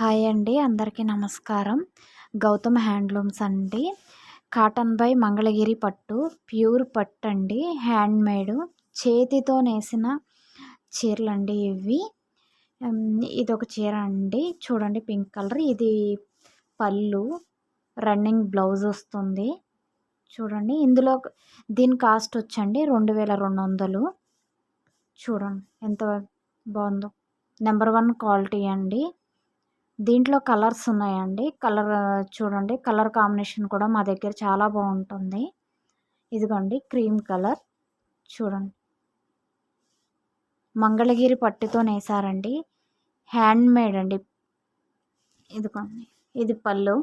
Hi అండి అందరికీ నమస్కారం. గౌతమ్ హ్యాండ్లూమ్స్ అండి. కాటన్ బై మంగళగిరి పట్టు ప్యూర్ పట్టు అండి హ్యాండ్ మేడ్ చేతితో నేసిన చీరలు అండి ఇవి. ఇది ఒక చీర అండి. చూడండి పింక్ కలర్. ఇది పళ్ళు రన్నింగ్ బ్లౌజ్ వస్తుంది. చూడండి ఇందులో దీని కాస్ట్ వచ్చండి రెండు వేల రెండు వందలు. చూడండి ఎంత బాగుందో. నెంబర్ వన్ క్వాలిటీ అండి. దీంట్లో కలర్స్ ఉన్నాయండి. కలర్ చూడండి కలర్ కాంబినేషన్ కూడా మా దగ్గర చాలా బాగుంటుంది. ఇదిగోండి క్రీమ్ కలర్. చూడండి. మంగళగిరి పట్టుతో నేసారండి. హ్యాండ్ మేడ్ అండి. ఇదిగోండి ఇది పళ్ళు.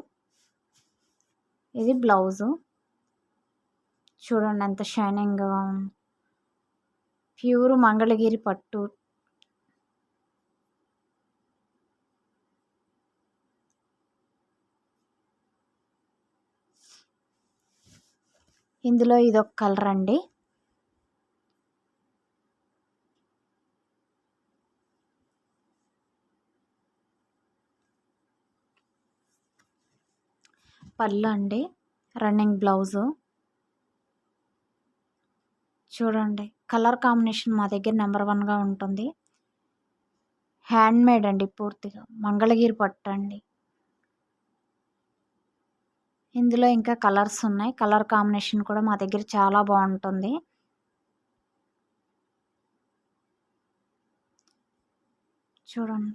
ఇది బ్లౌజు. చూడండి ఎంత షైనింగ్గా ప్యూర్ మంగళగిరి పట్టు. ఇందులో ఇదొక కలర్ అండి. పళ్ళు అండి. Running blouse. చూడండి కలర్ కాంబినేషన్ మా దగ్గర నెంబర్ వన్గా ఉంటుంది. హ్యాండ్ మేడ్ అండి పూర్తిగా. మంగళగిరి పట్టు అండి. ఇందులో ఇంకా కలర్స్ ఉన్నాయి. కలర్ కాంబినేషన్ కూడా మా దగ్గర చాలా బాగుంటుంది. చూడండి.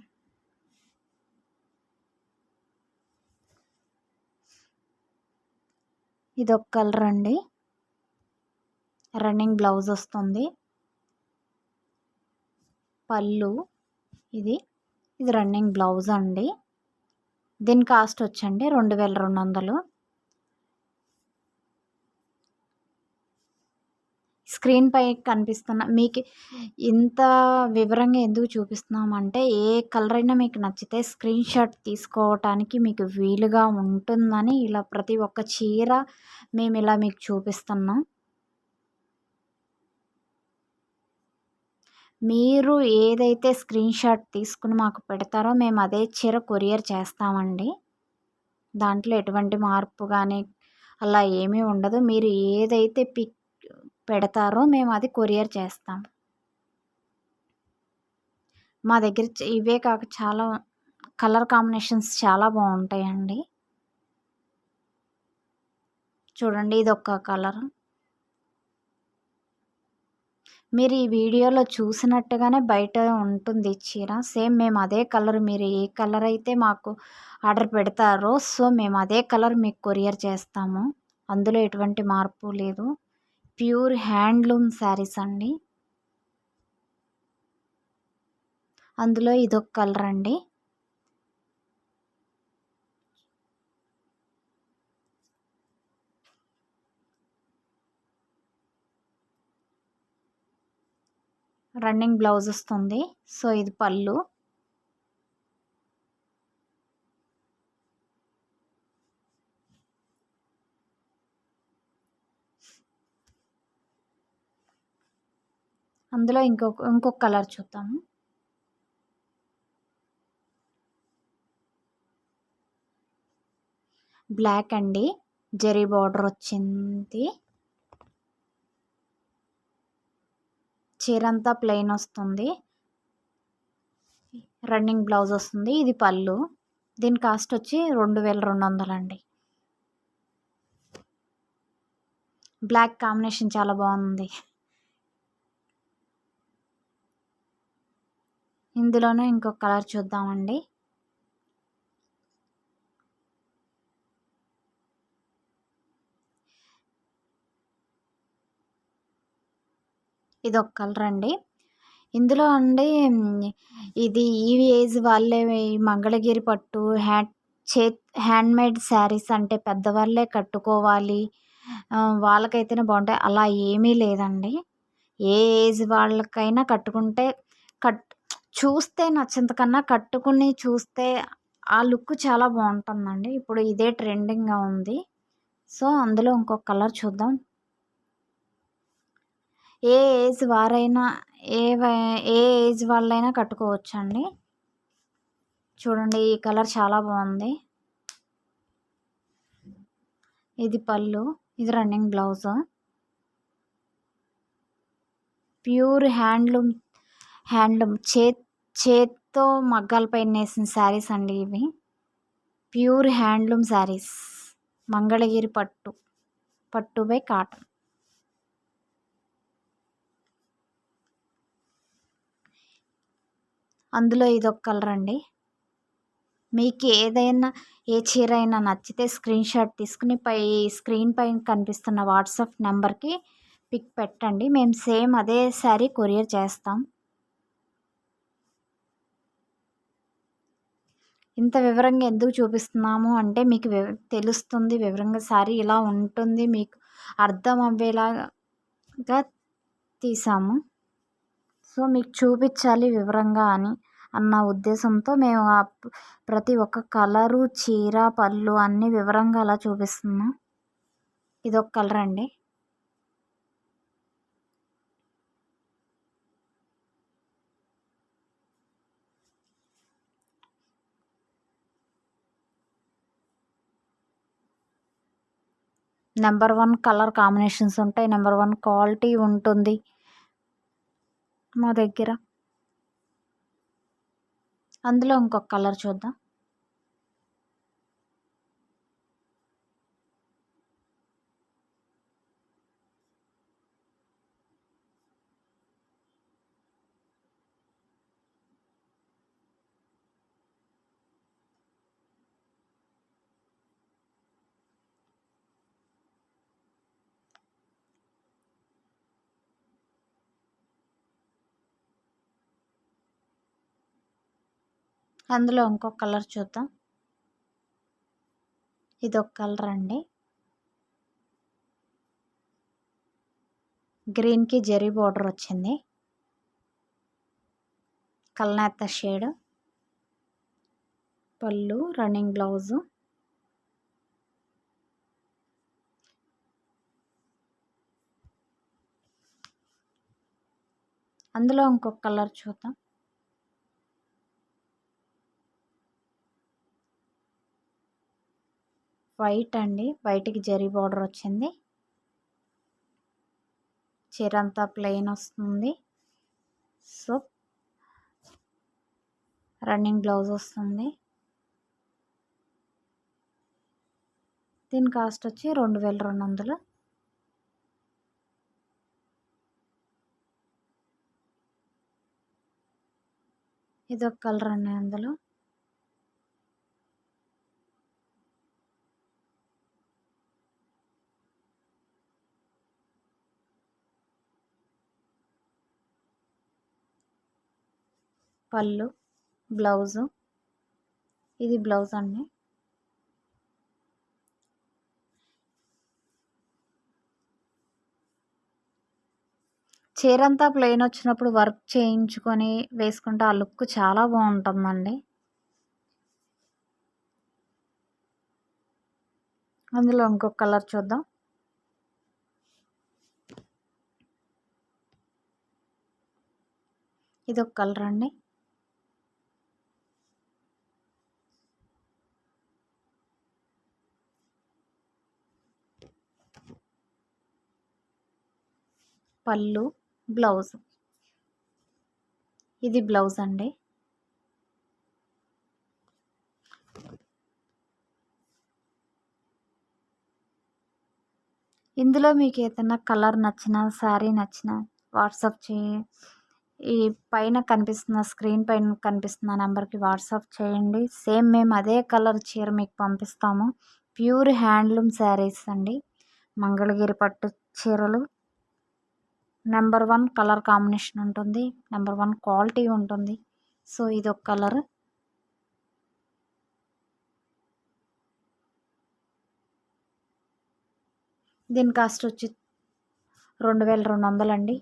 ఇదొక కలర్ అండి. రన్నింగ్ బ్లౌజ్ వస్తుంది. పళ్ళు. ఇది. ఇది రన్నింగ్ బ్లౌజ్ అండి. దీని కాస్ట్ వచ్చండి రెండు వేల రెండు వందలు. స్క్రీన్ పై కనిపిస్తున్న మీకు ఇంత వివరంగా ఎందుకు చూపిస్తున్నామంటే ఏ కలర్ అయినా మీకు నచ్చితే స్క్రీన్ షాట్ తీసుకోవటానికి మీకు వీలుగా ఉంటుందని ఇలా ప్రతి ఒక్క చీర మేము ఇలా మీకు చూపిస్తున్నాం. మీరు ఏదైతే స్క్రీన్ షాట్ తీసుకుని మాకు పెడతారో మేము అదే చీర కొరియర్ చేస్తామండి. దాంట్లో ఎటువంటి మార్పు కానీ అలా ఏమీ ఉండదు. మీరు ఏదైతే పిక్ పెడతారో మేము అది కొరియర్ చేస్తాం. మా దగ్గర ఇవే కాక చాలా కలర్ కాంబినేషన్స్ చాలా బాగుంటాయండి. చూడండి ఇది ఒక కలర్. మీరు ఈ వీడియోలో చూసినట్టుగానే బయట ఉంటుంది చీర. సేమ్ మేము అదే కలర్ మీరు ఏ కలర్ అయితే మాకు ఆర్డర్ పెడతారో సో మేము అదే కలర్ మీకు కొరియర్ చేస్తాము. అందులో ఎటువంటి మార్పు లేదు. ప్యూర్ హ్యాండ్లూమ్ శారీస్ అండి. అందులో ఇదొక కలర్ అండి. రన్నింగ్ బ్లౌజ్ వస్తుంది. సో ఇది పళ్ళు. అందులో ఇంకొక ఇంకొక కలర్ చూద్దాము. బ్లాక్ అండి. జరీ బార్డర్ వచ్చింది. చీర అంతా ప్లెయిన్ వస్తుంది. రన్నింగ్ బ్లౌజ్ వస్తుంది. ఇది పళ్ళు. దీని కాస్ట్ వచ్చి రెండు వేల రెండు వందలండి బ్లాక్ కాంబినేషన్ చాలా బాగుంది. ఇందులోనే ఇంకొక కలర్ చూద్దామండి. ఇది ఒక కలర్ అండి. ఇందులో అండి ఇది ఈ ఏజ్ వాళ్ళే మంగళగిరి పట్టు హ్యాండ్ చే హ్యాండ్మేడ్ శారీస్ అంటే పెద్దవాళ్ళే కట్టుకోవాలి. వాళ్ళకైతేనే బాగుంటాయి. అలా ఏమీ లేదండి. ఏ ఏజ్ వాళ్ళకైనా కట్టుకుంటే చూస్తే నచ్చేంతకన్నా కట్టుకుని చూస్తే ఆ లుక్ చాలా బాగుంటుందండి. ఇప్పుడు ఇదే ట్రెండింగ్గా ఉంది. సో అందులో ఇంకొక కలర్ చూద్దాం. ఏ ఏజ్ వారైనా ఏ ఏ ఏజ్ వాళ్ళైనా కట్టుకోవచ్చండి. చూడండి ఈ కలర్ చాలా బాగుంది. ఇది పళ్ళు ఇది running blouse. Pure handloom handloom చేత్ చేత్తో మగ్గాలపైన నేసిన శారీస్ అండి ఇవి. Pure handloom saris. మంగళగిరి పట్టు. పట్టు బై కాటన్. అందులో ఇదొక కలర్ అండి. మీకు ఏదైనా ఏ చీర అయినా నచ్చితే స్క్రీన్ షాట్ తీసుకుని పై స్క్రీన్ పైన కనిపిస్తున్న వాట్సాప్ నెంబర్కి పిక్ పెట్టండి. మేము సేమ్ అదే శారీ కొరియర్ చేస్తాం. ఇంత వివరంగా ఎందుకు చూపిస్తున్నాము? అంటే మీకు తెలుస్తుంది వివరంగా సారీ ఇలా ఉంటుంది మీకు అర్థం అవ్వేలాగా తీసాము. సో మీకు చూపించాలి వివరంగా అని అన్న ఉద్దేశంతో మేము ప్రతి ఒక్క కలరు చీర పళ్ళు అన్నీ వివరంగా అలా చూపిస్తున్నాం. ఇదొక కలర్ అండి. నెంబర్ వన్ కలర్ కాంబినేషన్స్ ఉంటాయి. నెంబర్ వన్ క్వాలిటీ ఉంటుంది మా దగ్గర. అందులో ఇంకొక కలర్ చూద్దాం. అందులో ఇంకొక కలర్ చూద్దాం. ఇది ఒక కలర్ అండి. గ్రీన్కి జెరీ బార్డర్ వచ్చింది. కల్నేత షేడ్. పళ్ళు రన్నింగ్ బ్లౌజు. అందులో ఇంకొక కలర్ చూద్దాం. వైట్ అండి. వైట్కి జరీ బార్డర్ వచ్చింది. చీర అంతా ప్లెయిన్ వస్తుంది. సో రన్నింగ్ బ్లౌజ్ వస్తుంది. దీని కాస్ట్ వచ్చి రెండు వేల రెండు వందలు. ఇది ఒక కలర్ అండి అందులో. పళ్ళు బ్లౌజు. ఇది బ్లౌజ్ అండి. చీర అంతా ప్లెయిన్ వచ్చినప్పుడు వర్క్ చేయించుకొని వేసుకుంటే ఆ లుక్ చాలా బాగుంటుందండి. అందులో ఇంకొక కలర్ చూద్దాం. ఇది ఒక కలర్ అండి. పళ్ళు బ్లౌజ్. ఇది బ్లౌజ్ అండి. ఇందులో మీకు ఏదైనా కలర్ నచ్చిన శారీ నచ్చిన వాట్సాప్ చేయి ఈ పైన కనిపిస్తున్న స్క్రీన్ పైన కనిపిస్తున్న నెంబర్కి వాట్సాప్ చేయండి. సేమ్ మేము అదే కలర్ చీర మీకు పంపిస్తాము. ప్యూర్ హ్యాండ్లూమ్ శారీస్ అండి. మంగళగిరి పట్టు చీరలు. నెంబర్ వన్ కలర్ కాంబినేషన్ ఉంటుంది నెంబర్ వన్ క్వాలిటీ ఉంటుంది. సో ఇది ఒక కలర్. దీని కాస్ట్ వచ్చి రెండు వేల రెండు వందలండి.